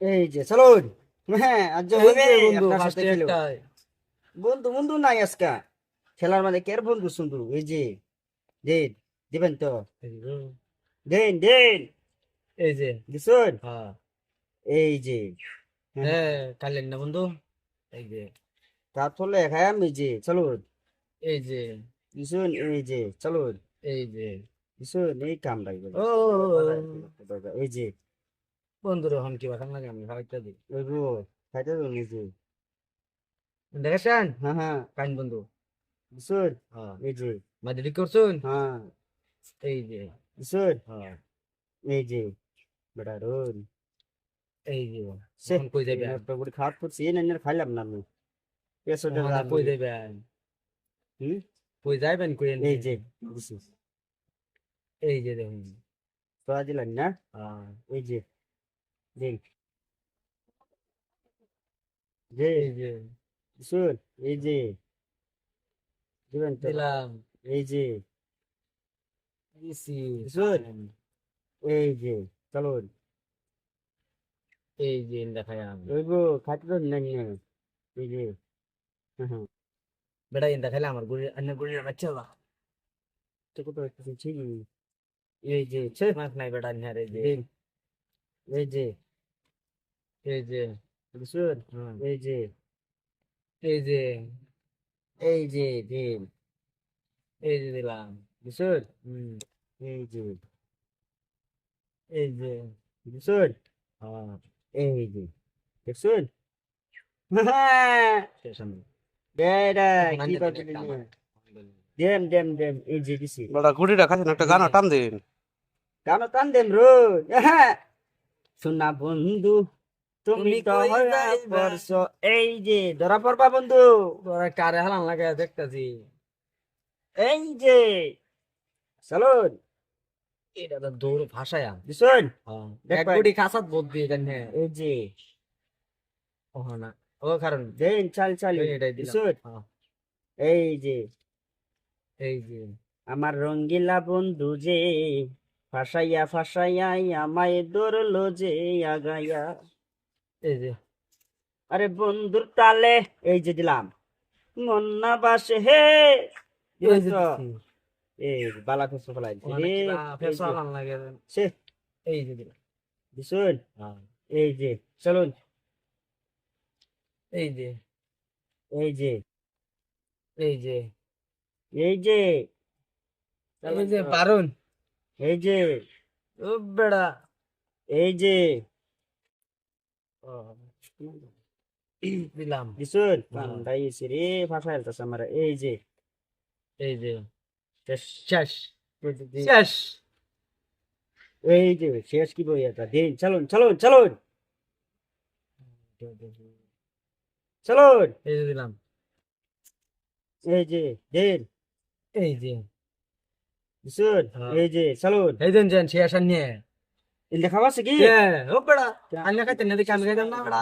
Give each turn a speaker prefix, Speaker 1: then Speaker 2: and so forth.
Speaker 1: এই যে চলুন। হ্যাঁ আজ
Speaker 2: বন্ধু
Speaker 1: বন্ধু বন্ধু নাই আজকা। খেলার মাঝে কের বন্ধু সুন্দর এই যে দেন দিবেন তো। দেন দেন।
Speaker 2: এই যে।
Speaker 1: দিছুন?
Speaker 2: হ্যাঁ।
Speaker 1: এই যে।
Speaker 2: হ্যাঁ কালেন না বন্ধু? এই যে।
Speaker 1: তারপরে খাই আমি যে চলুন।
Speaker 2: এই যে।
Speaker 1: দিছুন? এই যে চলুন।
Speaker 2: এই যে।
Speaker 1: দিছুন? এই কাম লাগবে
Speaker 2: ও।
Speaker 1: এই যে।
Speaker 2: বন্ধুর এখন কি বাখান লাগে? আমি খাওয়াইতে দিই।
Speaker 1: ওই গো খাইতে তো নিজে।
Speaker 2: দেখেছেন?
Speaker 1: হ্যাঁ হ্যাঁ।
Speaker 2: কাইন বন্ধু।
Speaker 1: দিছুন
Speaker 2: হ্যাঁ।
Speaker 1: এই যে
Speaker 2: মাদুরি করছুন
Speaker 1: হ্যাঁ।
Speaker 2: এই যে।
Speaker 1: দিছুন
Speaker 2: হ্যাঁ।
Speaker 1: এই যে বেটা রোন
Speaker 2: এই যে।
Speaker 1: সে
Speaker 2: এখন কই যাবে
Speaker 1: পুরি খাওয়াত করছি এই নাইনের খাইলাম না আমি। পেছনে
Speaker 2: কই যাবেন?
Speaker 1: হুম?
Speaker 2: কই যাবেন কই
Speaker 1: এই যে
Speaker 2: এই যে দেখুন।
Speaker 1: তোরা দিলেন না?
Speaker 2: হ্যাঁ।
Speaker 1: এই যে। দিন যে
Speaker 2: এই যে
Speaker 1: শুন এই যে দিবেন তো
Speaker 2: দিলাম
Speaker 1: এই যে
Speaker 2: দিছি
Speaker 1: শুন এই যে চলুন
Speaker 2: এই যে দেখাই আমি
Speaker 1: ওই গো খাইতে তো নাই না এই যে হ্যাঁ হ্যাঁ
Speaker 2: বেটা ইন দেখাইলে আমার গুড়ি অন্য গুড়ির বাচ্চা বা
Speaker 1: তো কত কিছু ছিল এই যে ছে
Speaker 2: মাছ নাই বেটা নিহার এই যে
Speaker 1: দিন এই যে
Speaker 2: এই যে হুম,
Speaker 1: এই যে
Speaker 2: এই যে
Speaker 1: এই যে দিন
Speaker 2: এই যে দিলাম
Speaker 1: শুন
Speaker 2: হুম,
Speaker 1: এই যে
Speaker 2: এই যে
Speaker 1: শুন
Speaker 2: হ্যাঁ
Speaker 1: এই যে দেখছুন
Speaker 3: গান টান দিন
Speaker 1: রো শোনা বন্ধু তুমি এই যে ধরা পড়বা বন্ধু।
Speaker 2: কারে হালান দেখতাছি।
Speaker 1: এই যে চলুন।
Speaker 2: এটা তো দৌড় ভাষায়া।
Speaker 1: দিছুন
Speaker 2: এক
Speaker 1: ভাই।
Speaker 2: গুড়ি বোধ দিয়ে দেন
Speaker 1: এই যে
Speaker 2: ও না। ও কারণ
Speaker 1: দেন চাল চাল।
Speaker 2: এটাই দিলাম।
Speaker 1: এই যে।
Speaker 2: এই যে।
Speaker 1: আমার রঙ্গিলা বন্ধু যে ফাঁসাইয়া ফাঁসাইয়াই আমায় ধরলো যে আগাইয়া
Speaker 2: এই যে।
Speaker 1: আরে বন্ধুর তালে এই যে দিলাম। মন্না বাসে হে
Speaker 2: এই
Speaker 1: বালা ফেলাই
Speaker 2: লাগে
Speaker 1: সে
Speaker 2: এই যে দিলাম।
Speaker 1: দিছুন?
Speaker 2: হ্যাঁ,
Speaker 1: এই যে চলুন।
Speaker 2: এই যে।
Speaker 1: এই যে।
Speaker 2: এই যে।
Speaker 1: এই যে।
Speaker 2: এই যে পারুন
Speaker 1: এই যে।
Speaker 2: ও বেড়া।
Speaker 1: এই যে।
Speaker 2: দিলাম
Speaker 1: দিছুন
Speaker 2: হ্যাঁ।
Speaker 1: কান্দাই রে ফাঁসা হেলতাছে আমার। এই যে।
Speaker 2: এই যে।
Speaker 1: শেষ।
Speaker 2: শেষ।
Speaker 1: এই যে,
Speaker 2: শেষ।
Speaker 1: এই যে শেষ কি বই এটা? দিন চলুন চলুন চলুন। চলুন।
Speaker 2: এই যে দিলাম।
Speaker 1: এই যে দিন।
Speaker 2: এই যে।
Speaker 1: দিছুন
Speaker 2: হ্যাঁ।
Speaker 1: এই যে চলুন।
Speaker 2: এই দিন যেন শেষ আর নিয়ে।
Speaker 1: ইন্দে খাওয়া কি
Speaker 2: ও বেড়া আন্না খাইতে না দেখে আমি খাইতাম না বেড়া